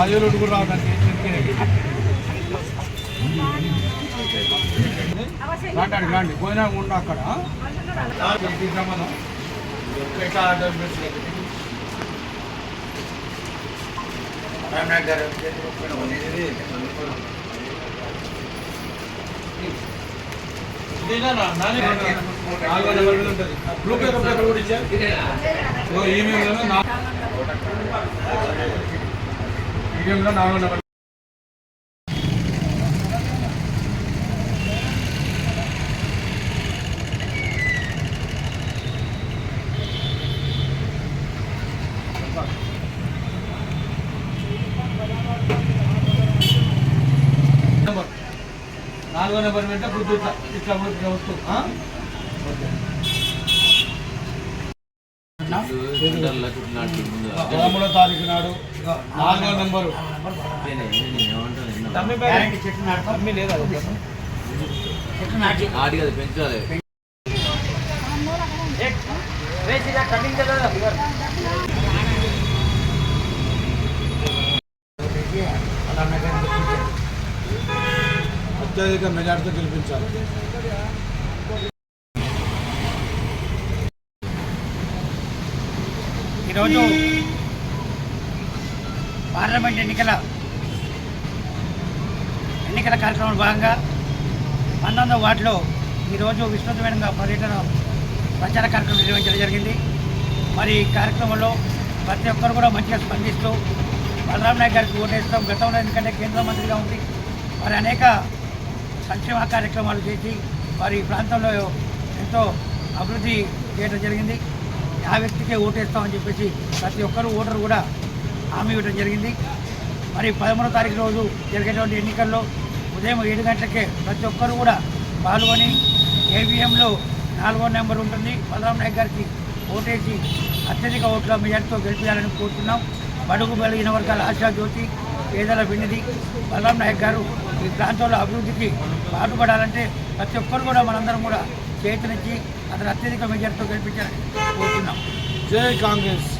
ఒకటి కూడా రావడానికి రాండి రాండి పోయినా ఉండు అక్కడ. బ్లూ పేపర్ కూడా ఇచ్చారు. ఇదిగో ఈమెయిల్లో నా- ఈమెయిల్లో నాలుగో నెంబర్ నెంబర్ నాలుగో నెంబర్ వెంట గుర్తు ఇట్లా ఇట్లా ఇట్లా వస్తూ ఆ? పదమూడో తారీఖు నాడు నాలుగో నెంబరు. అత్యధిక మెజార్టీతో గెలిపించాలి. ఈరోజు పార్లమెంట్ ఎన్నికల ఎన్నికల కార్యక్రమంలో భాగంగా పంతొమ్మిదవ వార్డులో ఈరోజు విస్తృతమైన పర్యటన ప్రచార కార్యక్రమం నిర్వహించడం జరిగింది. మరి ఈ కార్యక్రమంలో ప్రతి ఒక్కరు కూడా మంచిగా స్పందిస్తూ బలరాం నాయక్ గారికి ఓటేస్తాం. గతంలో ఎందుకంటే కేంద్ర మంత్రిగా ఉంది మరి అనేక సంక్షేమ కార్యక్రమాలు చేసి వారి ప్రాంతంలో ఎంతో అభివృద్ధి చేయడం జరిగింది. ఆ వ్యక్తికే ఓటేస్తామని చెప్పేసి ప్రతి ఒక్కరు ఓటరు కూడా హామీ ఇవ్వడం జరిగింది. మరి పదమూడో తారీఖు రోజు జరిగేటువంటి ఎన్నికల్లో ఉదయం ఏడు గంటలకే ప్రతి ఒక్కరు కూడా పాల్గొని ఏవిఎంలో నాలుగో నెంబర్ ఉంటుంది. బలరాం నాయక్ గారికి ఓటేసి అత్యధిక ఓట్ల మెజార్టీతో గెలిపించాలని కోరుతున్నాం. బడుగు బలిగిన వర్గాల ఆశా జ్యోతి పేదల వినిది బలరాం నాయక్ గారు ఈ ప్రాంతంలో అభివృద్ధికి పాటుపడాలంటే ప్రతి ఒక్కరు కూడా మనందరం కూడా చేతనిచ్చి అతను అత్యధిక మెజార్టీతో గెలిపించాలని కోరుతున్నాం జై కాంగ్రెస్.